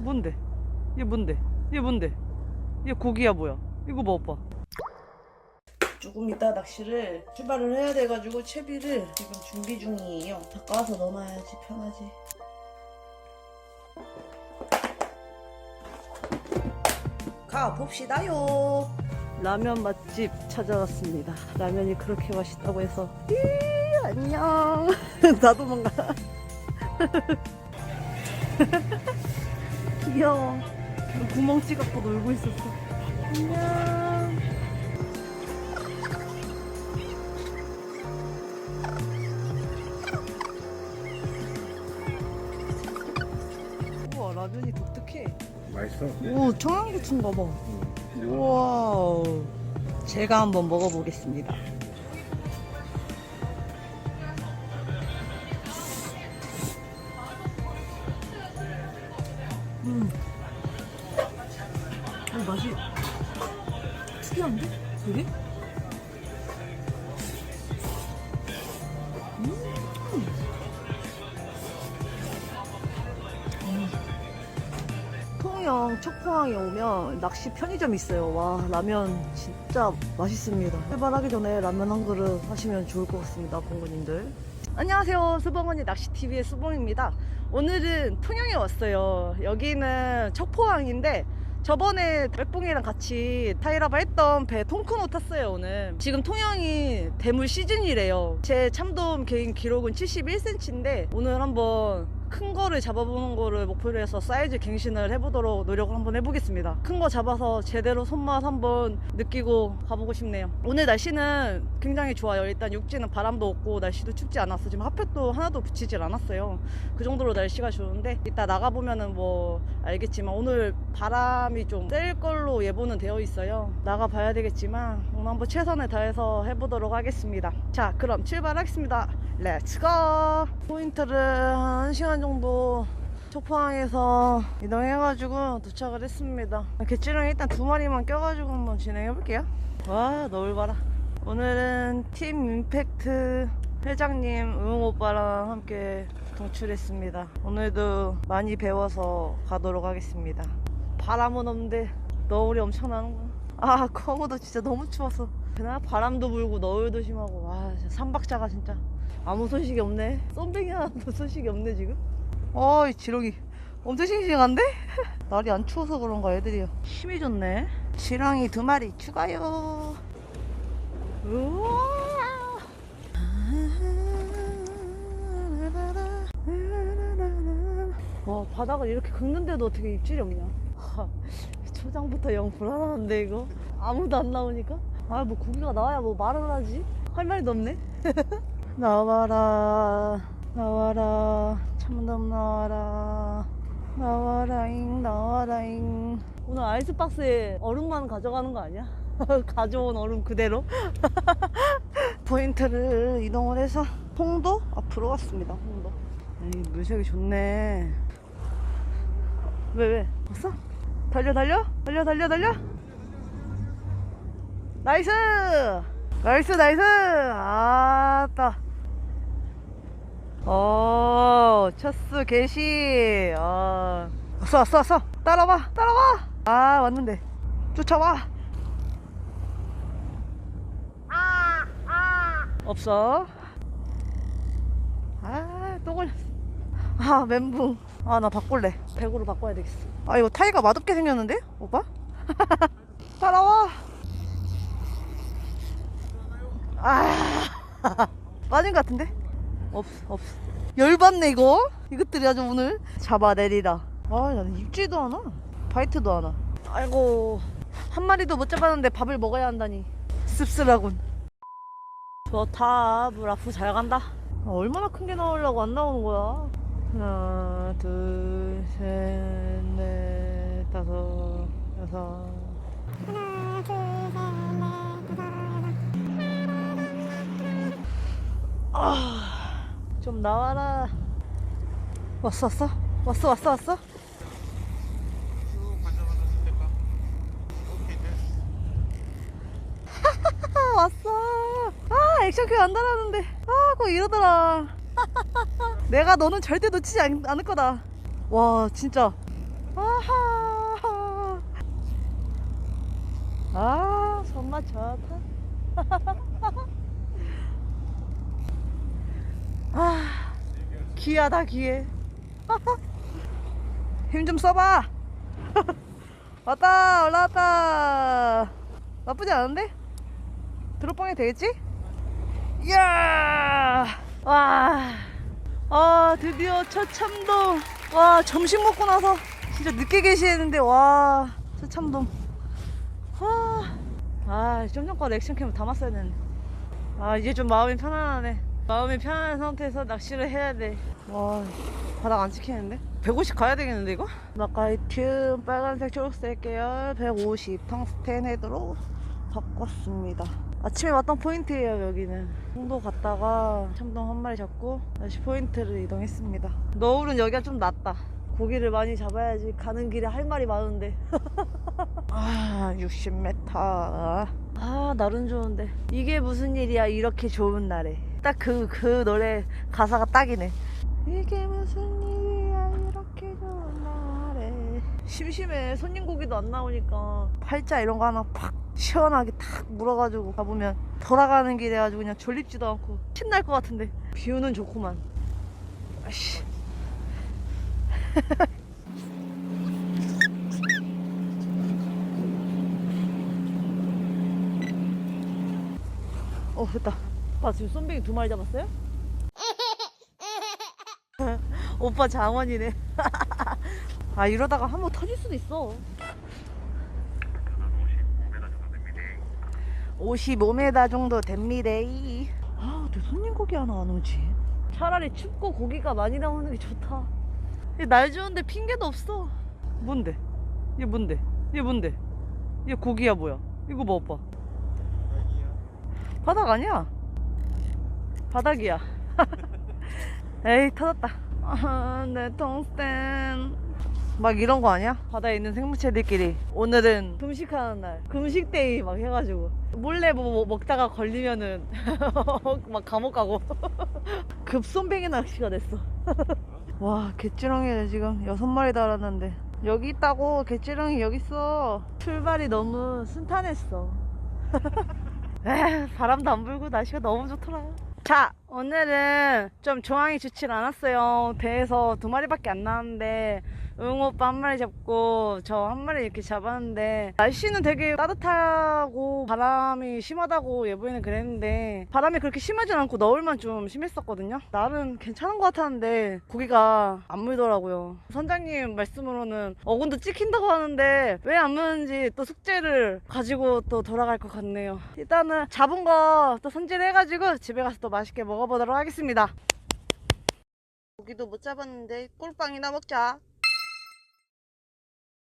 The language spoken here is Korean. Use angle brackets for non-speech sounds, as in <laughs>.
뭔데? 얘 뭔데? 얘 뭔데? 얘 고기야 뭐야? 이거 봐 오빠. 조금 이따 낚시를 출발을 해야 돼가지고 채비를 지금 준비 중이에요. 닦아서 넣어놔야지 편하지. 가 봅시다요. 라면 맛집 찾아왔습니다. 라면이 그렇게 맛있다고 해서 이 안녕. <laughs> 나도 뭔가 <laughs> 귀여워. 구멍 찍었고 놀고 있었어. 안녕. 우와 라면이 독특해. 맛있어. 오 청양고추인가 봐. 우와. 제가 한번 먹어보겠습니다. 어, 맛이 특이한데? 되게? 통영 척포항에 오면 낚시 편의점 있어요. 와 라면 진짜 맛있습니다. 출발하기 전에 라면 한 그릇 하시면 좋을 것 같습니다, 봉구님들. 안녕하세요, 수봉언니 낚시 TV의 수봉입니다. 오늘은 통영에 왔어요. 여기는 척포항인데 저번에 백봉이랑 같이 타이라바 했던 배 통크노 탔어요 오늘. 지금 통영이 대물 시즌이래요. 제 참돔 개인 기록은 71cm인데 오늘 한번 큰 거를 잡아보는 거를 목표로 해서 사이즈 갱신을 해보도록 노력을 한번 해보겠습니다. 큰 거 잡아서 제대로 손맛 한번 느끼고 가보고 싶네요. 오늘 날씨는 굉장히 좋아요. 일단 육지는 바람도 없고 날씨도 춥지 않았어. 지금 핫볕도 하나도 붙이질 않았어요. 그 정도로 날씨가 좋은데 이따 나가보면은 뭐 알겠지만 오늘 바람이 좀 셀 걸로 예보는 되어 있어요. 나가봐야 되겠지만 오늘 한번 최선을 다해서 해보도록 하겠습니다. 자 그럼 출발하겠습니다 렛츠고 포인트를 한 1시간 정도 초포항에서 이동해가지고 도착을 했습니다. 개찌렁 일단 두 마리만 껴가지고 한번 진행해볼게요. 와 너울 봐라. 오늘은 팀 임팩트 회장님 응 오빠랑 함께 동출했습니다. 오늘도 많이 배워서 가도록 하겠습니다. 바람은 없는데 너울이 엄청 나는구나 아 커브도 진짜 너무 추워서. 그날 바람도 불고 너울도 심하고. 와 삼박자가 진짜. 아무 소식이 없네. 쏨뱅이 하나도 <laughs> 소식이 없네 지금. 어이 지렁이. 엄청 싱싱한데? <laughs> 날이 안 추워서 그런가 애들이 힘이 좋네. 지렁이 두 마리 추가요. 우와! 와 바닥을 이렇게 긁는데도 어떻게 입질이 없냐. 하, 초장부터 영 불안한데 이거? 아무도 안 나오니까? 아 뭐 고기가 나와야 뭐 말을 하지? 할 말도 없네. <laughs> 나와라 나와라 참돔 나와라. 나와라잉 나와라잉. 오늘 아이스박스에 얼음만 가져가는 거 아니야? <laughs> 가져온 얼음 그대로? <laughs> 포인트를 이동을 해서 홍도 앞으로 갔습니다 홍도. 에이, 물색이 좋네. 왜 왜? 왔어? 달려 달려? 달려 달려 달려? 나이스! 나이스 나이스! 아따. 어 첫수 개시. 아 왔어 왔어 왔어. 따라와 따라와. 아 왔는데. 쫓아와. 없어. 아 또 걸렸어 아 멘붕. 아 나 바꿀래. 100으로 바꿔야 되겠어. 아 이거 타이가 맛없게 생겼는데? 오빠? <laughs> 따라와. 아. <laughs> 빠진 것 같은데? 없어 없어. 열받네 이거. 이것들이 아주 오늘. 잡아내리라. 아 나는 입질도 하나? 바이트도 하나. 아이고. 한 마리도 못 잡았는데 밥을 먹어야 한다니. 씁쓸하군. 좋다. 물 앞으로 잘 간다. 아, 얼마나 큰 게 나오려고 안 나오는 거야 하나 둘 셋 넷 다섯 여섯 아, 좀 나와라. 왔어, 왔어? 왔어, 왔어, 왔어? 아, <laughs> 왔어. 아, 액션큐 안 달았는데. 아, 꼭 이러더라. <laughs> 내가 너는 절대 놓치지 않, 않을 거다. 와, 진짜. 아하. 아, 손맛 좋다. <laughs> 아, 귀하다, 귀해. <laughs> 힘 좀 써봐. 왔다, 올라왔다. 나쁘지 않은데? 드롭방이 되겠지? 이야! 와, 아, 드디어 첫 참동. 와, 점심 먹고 나서 진짜 늦게 계시는데, 와, 첫 참동. 아, 아, 좀 전까지 액션캠을 담았어야 되는데. 아, 이제 좀 마음이 편안하네. 마음이 편안한 상태에서 낚시를 해야 돼. 와, 바닥 안 찍히는데? 150 가야 되겠는데, 이거? 나카이튠 빨간색, 초록색 계열 150 텅스텐 헤드로 바꿨습니다. 아침에 왔던 포인트예요, 여기는. 홍도 갔다가 참동 한 마리 잡고 다시 포인트를 이동했습니다. 너울은 여기가 좀 낫다. 고기를 많이 잡아야지 가는 길에 할 말이 많은데. <laughs> 아, 60m. 아, 날은 좋은데. 이게 무슨 일이야, 이렇게 좋은 날에. 딱 그, 그 노래 가사가 딱이네. 이게 무슨 일이야, 이렇게 좋은 날 에. 심심해. 손님 고기도 안 나오니까. 팔자 이런 거 하나 팍 시원하게 탁 물어가지고 가보면 돌아가는 길에 아주 그냥 졸립지도 않고 신날 것 같은데. 뷰는 좋구만. 아씨. <laughs> 어 됐다 오빠 지금 쏨뱅이 두 마리 잡았어요? <laughs> 오빠 장원이네 <laughs> 아 이러다가 한 번 터질 수도 있어. 55m 정도 됩니다. 아 어떻게 손님 고기 하나 안 오지? 차라리 춥고 고기가 많이 나오는 게 좋다. 이날 좋은데 핑계도 없어. 뭔데? 얘 뭔데? 얘 뭔데? 얘 고기야 뭐야? 이거 봐. 오빠 바닥 아니야? 바닥이야. <laughs> 에이 터졌다. 아, <laughs> 내 통스텐 막 이런 거 아니야? 바다에 있는 생물체들끼리. 오늘은 금식하는 날. 금식데이 막 해가지고. 몰래 뭐, 뭐 먹다가 걸리면은 <laughs> 막 감옥 가고. <laughs> 급손뱅이 낚시가 됐어. <laughs> 와 개찌렁이를 지금. 여섯 마리 달았는데. 여기 있다고? 개찌렁이 여기 있어. 출발이 너무 순탄했어. 에휴, 바람도 안 불고 날씨가 너무 좋더라. 자, 오늘은 좀 조항이 좋질 않았어요. 배에서 두 마리밖에 안 나왔는데, 응 오빠 한 마리 잡고, 저 한 마리 이렇게 잡았는데, 날씨는 되게 따뜻하고, 바람이 심하다고 예보에는 그랬는데, 바람이 그렇게 심하진 않고, 너울만 좀 심했었거든요. 날은 괜찮은 것 같았는데, 고기가 안 물더라고요. 선장님 말씀으로는 어군도 찍힌다고 하는데, 왜 안 무는지 또 숙제를 가지고 또 돌아갈 것 같네요. 일단은 잡은 거 또 손질해가지고 집에 가서 또 맛있게 먹어보도록 하겠습니다. 고기도 못 잡았는데 꿀빵이나 먹자.